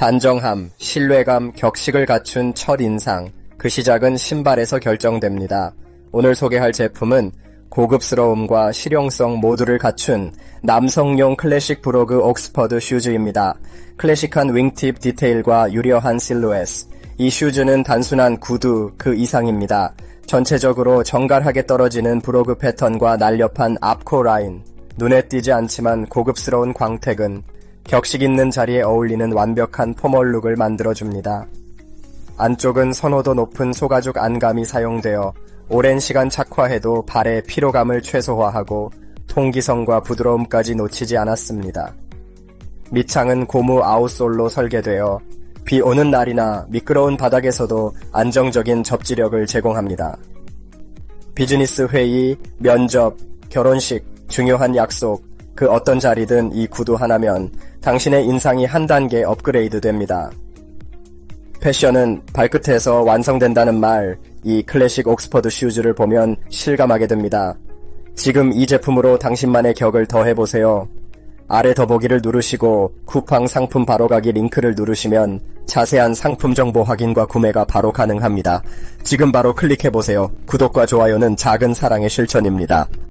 단정함, 신뢰감, 격식을 갖춘 첫 인상, 그 시작은 신발에서 결정됩니다. 오늘 소개할 제품은 고급스러움과 실용성 모두를 갖춘 남성용 클래식 브로그 옥스퍼드 슈즈입니다. 클래식한 윙팁 디테일과 유려한 실루엣. 이 슈즈는 단순한 구두 그 이상입니다. 전체적으로 정갈하게 떨어지는 브로그 패턴과 날렵한 앞코 라인. 눈에 띄지 않지만 고급스러운 광택은 격식 있는 자리에 어울리는 완벽한 포멀룩을 만들어줍니다. 안쪽은 선호도 높은 소가죽 안감이 사용되어 오랜 시간 착화해도 발의 피로감을 최소화하고 통기성과 부드러움까지 놓치지 않았습니다. 밑창은 고무 아웃솔로 설계되어 비 오는 날이나 미끄러운 바닥에서도 안정적인 접지력을 제공합니다. 비즈니스 회의, 면접, 결혼식, 중요한 약속, 그 어떤 자리든 이 구두 하나면 당신의 인상이 한 단계 업그레이드 됩니다. 패션은 발끝에서 완성된다는 말, 이 클래식 옥스퍼드 슈즈를 보면 실감하게 됩니다. 지금 이 제품으로 당신만의 격을 더해보세요. 아래 더보기를 누르시고 쿠팡 상품 바로 가기 링크를 누르시면 자세한 상품 정보 확인과 구매가 바로 가능합니다. 지금 바로 클릭해보세요. 구독과 좋아요는 작은 사랑의 실천입니다.